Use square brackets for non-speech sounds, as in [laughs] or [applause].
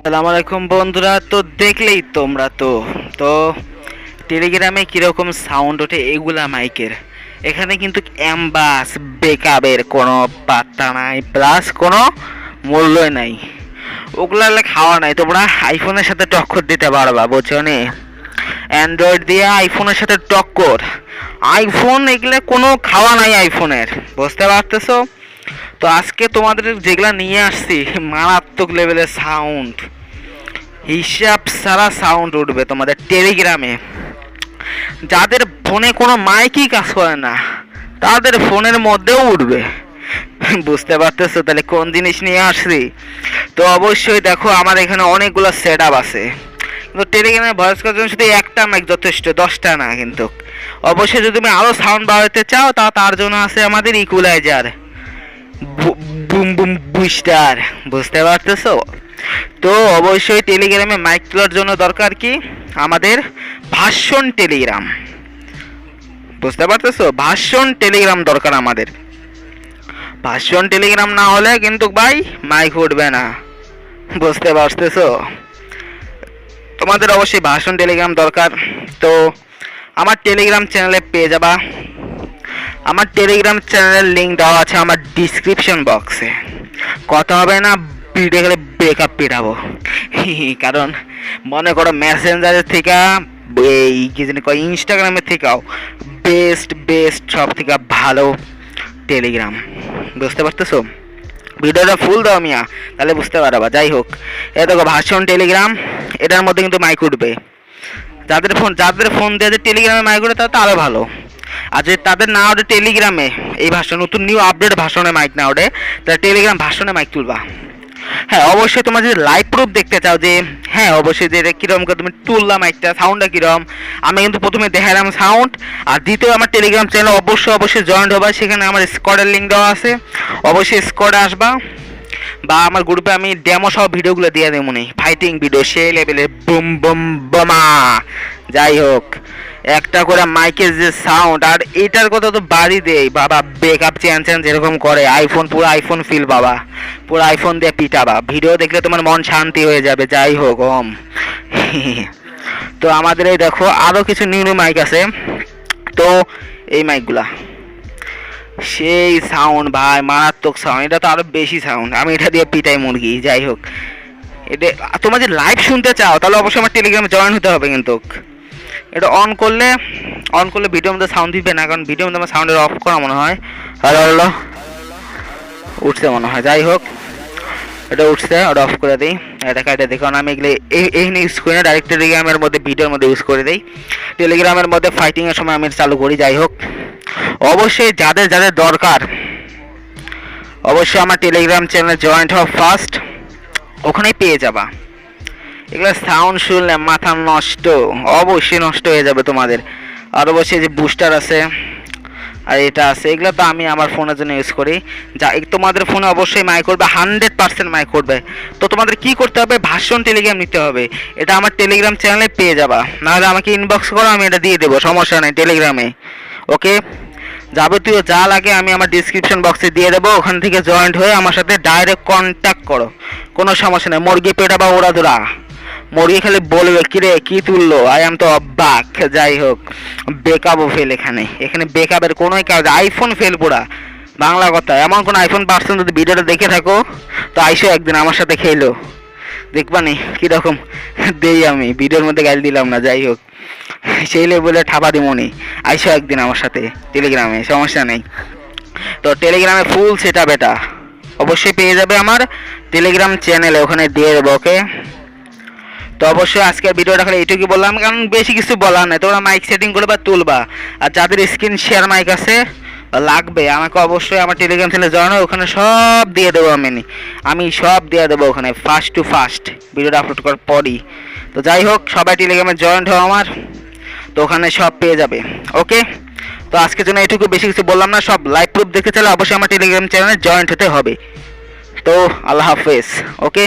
আসসালামু আলাইকুম বন্ধুরা, তো দেখলেই তোমরা তো। তো টেলিগ্রামে কীরকম সাউন্ড ওঠে এগুলা মাইকের। এখানে কিন্তু অ্যাম্বাস বেকআপের কোনো পাত্তা নাই প্লাস কোনো মূল্যই নাই। ওগুলা খাওয়া নাই, তোমরা আইফোনের সাথে টক্কর দিতে পারবা, বুঝছ নি? অ্যান্ড্রয়েড দিয়ে আইফোনের সাথে টক্কর। আইফোন এগুলো কোনো খাওয়া নাই আইফোনের বুঝতে পারতেছো? তো আজকে তোমাদের যেগুলা নিয়ে আসছি, মারাত্মক লেভেলের সাউন্ড হিসাব সারা সাউন্ড উঠবে তোমাদের টেলিগ্রামে যাদের ফোনে কোনো মাইকই কাজ করে না, তাদের ফোনের মধ্যেও উঠবে। বুঝতে পারতেছো তাহলে কোন জিনিস নিয়ে আসছি? তো অবশ্যই দেখো আমার এখানে অনেকগুলো সেট আপ আছে। কিন্তু টেলিগ্রামে ভয়েস করার জন্য শুধু একটা মাইক যথেষ্ট, দশটা না কিন্তু। অবশ্যই যদি তুমি আরও সাউন্ড বাড়াতে চাও, তা তার জন্য আছে আমাদের ইকুলাইজার বুম বুম বুস্টার বুঝতে পারতেছো? তো অবশ্যই টেলিগ্রামে মাইক তোলার জন্য দরকার কি? আমাদের ভাষণ টেলিগ্রাম। বুঝতে পারতেছো? ভাষণ টেলিগ্রাম দরকার আমাদের। ভাষণ টেলিগ্রাম না হলে কিন্তু ভাই মাইক উঠবে না। বুঝতে পারতেছো? তোমাদের অবশ্যই ভাষণ টেলিগ্রাম দরকার। তো আমার টেলিগ্রাম চ্যানেলে পেয়ে যাবা। আমার টেলিগ্রাম চ্যানেলের লিঙ্ক দেওয়া আছে আমার ডিসক্রিপশন বক্সে কথা হবে না ভিডিও গেলে ব্রেকআপ পেটাবো। [laughs] কারণ মনে করো মেসেঞ্জারের থেকে, এই কি জানি কয় ইনস্টাগ্রামের থেকেও বেস্ট বেস্ট সব থেকে ভালো টেলিগ্রাম বুঝতে পারতেছো? ভিডিওটা ফুল দাও মিয়া, তাহলে বুঝতে পারবা। যাই হোক এ দেখো ভাষণ টেলিগ্রাম এটার মধ্যে কিন্তু মাইক উঠবে। যাদের ফোন যাদের ফোন দিয়ে টেলিগ্রামে মাইক উঠে তাদের তো আরও ভালো। আর তাদের না ওঠে টেলিগ্রামে, এই ভাষণ, নতুন নিউ আপডেট ভাষণে মাইক না ওঠে। তাহলে টেলিগ্রাম ভাষণে মাইক তুলবা। হ্যাঁ অবশ্যই তোমরা যদি লাইভ প্রুফ দেখতে চাও যে হ্যাঁ অবশ্যই যে এটা কীরকম করে তুমি তুললাম মাইকটা সাউন্ডটা কীরকম আমি কিন্তু প্রথমে দেখালাম সাউন্ড আর দ্বিতীয় আমার টেলিগ্রাম চ্যানেল অবশ্যই অবশ্যই জয়েন্ট হবা। সেখানে আমার স্কোয়াডের লিঙ্ক দেওয়া আছে। অবশ্যই স্কোয়াডে আসবা। বা আমার গ্রুপে আমি ডেমো সহ ভিডিওগুলো দিয়ে দেবো নি ফাইটিং ভিডিও সেই লেভেলের বুম বুম বোমা যাই হোক। একটা করে মাইকের যে সাউন্ড আর এটার কথা তো বাড়ি দেই। বাবা বেকআপ চ্যান চ্যান যেরকম করে। আইফোন পুরো আইফোন ফিল বাবা। পুরো আইফোন দিয়ে পিটাবা। ভিডিও দেখলে তোমার মন শান্তি হয়ে যাবে, যাই হোক, ওম। তো আমাদের এই দেখো আরও কিছু নিউ নিউ মাইক আছে। তো এই মাইকগুলা সেই সাউন্ড ভাই, মারাত্মক সাউন্ড এটা তো আরও বেশি সাউন্ড আমি এটা দিয়ে পিটাই মুরগি, যাই হোক। এটা তোমরা যদি লাইভ শুনতে চাও, তাহলে অবশ্যই আমার টেলিগ্রামে জয়েন হতে হবে কিন্তু। এটা অন করলে অন করলে ভিডিওর মধ্যে সাউন্ড দিবে না, কারণ ভিডিওর মধ্যে আমার সাউন্ডের অফ করা মনে হয়। হ্যালো হ্যালো উঠছে মনে হয়। যাই হোক, এটা উঠছে, ওটা অফ করে দিই। এটা কাটে দেখো আমি এগুলো এই এই ইউজ করি না ডাইরেক্ট টেলিগ্রামের মধ্যে ভিডিওর মধ্যে ইউজ করে দিই। টেলিগ্রামের মধ্যে ফাইটিংয়ের সময় আমি চালু করি, যাই হোক। অবশ্যই যাদের যাদের দরকার, অবশ্যই আমার টেলিগ্রাম চ্যানেলে জয়েন্ট হওয়া ফার্স্ট ওখানেই পেয়ে যাবা। এগুলো সাউন্ড শুনলে মাথা নষ্ট, অবশ্যই নষ্ট হয়ে যাবে তোমাদের। আর অবশ্যই যে বুস্টার আছে, আর এটা আছে, এগুলো তো আমি আমার ফোনের জন্য ইউজ করি। যা তোমাদের ফোনে অবশ্যই মাইক করবে হান্ড্রেড পার্সেন্ট মাইক করবে। তো তোমাদের কি করতে হবে? ভাষণ টেলিগ্রাম নিতে হবে। এটা আমার টেলিগ্রাম চ্যানেলে পেয়ে যাবা। নাহলে আমাকে ইনবক্স করো, আমি এটা দিয়ে দেবো, সমস্যা নেই টেলিগ্রামে ওকে যাবতীয় যা লাগে আমি আমার ডিসক্রিপশন বক্সে দিয়ে দেবো, ওখান থেকে জয়েন্ট হয়ে আমার সাথে ডাইরেক্ট কন্ট্যাক্ট করো। কোনো সমস্যা নেই, মুরগি, পেটা বা ওড়াদোড়া মুরগি খালি বলবে, কিরে, কি তুললো? আই এম তো অবাক। যাই হোক বেকআপও ফেল এখানে। এখানে বেকআপের কোনোই কাজ আইফোন ফেল পুরা। বাংলা কথা, এমন কোন আইফোন পার্সন যদি ভিডিওটা দেখে থাকো, তো আইসো একদিন আমার সাথে খেলো। দেখবানি কীরকম? দেই আমি ভিডিওর মধ্যে গাল দিলাম না, যাই হোক। সেই লেভেলে ঠাপা দিমনি আইসো একদিন আমার সাথে টেলিগ্রামে সমস্যা নেই। তো টেলিগ্রামে ফুল সেটা বেটা অবশ্যই পেয়ে যাবে আমার টেলিগ্রাম চ্যানেলে ওখানে দিয়ে দেবো ওকে তো অবশ্যই আজকের ভিডিওটা খালি এইটুকুই বললাম, কারণ বেশি কিছু বলার নাই। তোমরা মাইক সেটিং করে বা তুলবা। আর যাদের স্ক্রিন শেয়ার মাইক আছে, লাগবে। আমাকে অবশ্যই আমার টেলিগ্রাম চ্যানেলে হয় ওখানে সব দিয়ে দেবো আমি। আমি সব দিয়ে দেবো ওখানে ফার্স্ট টু ফার্স্ট ভিডিওটা আপলোড করার পরই। তো যাই হোক, সবাই টেলিগ্রামে জয়েন্ট হও আমার, তো ওখানে সব পেয়ে যাবে। ওকে তো আজকের জন্য এটুকু বেশি কিছু বললাম না, সব লাইভ প্রুফ দেখতে চাইলে অবশ্যই আমার টেলিগ্রাম চ্যানেলে জয়েন্ট হতে হবে। তো আল্লাহ হাফেজ ওকে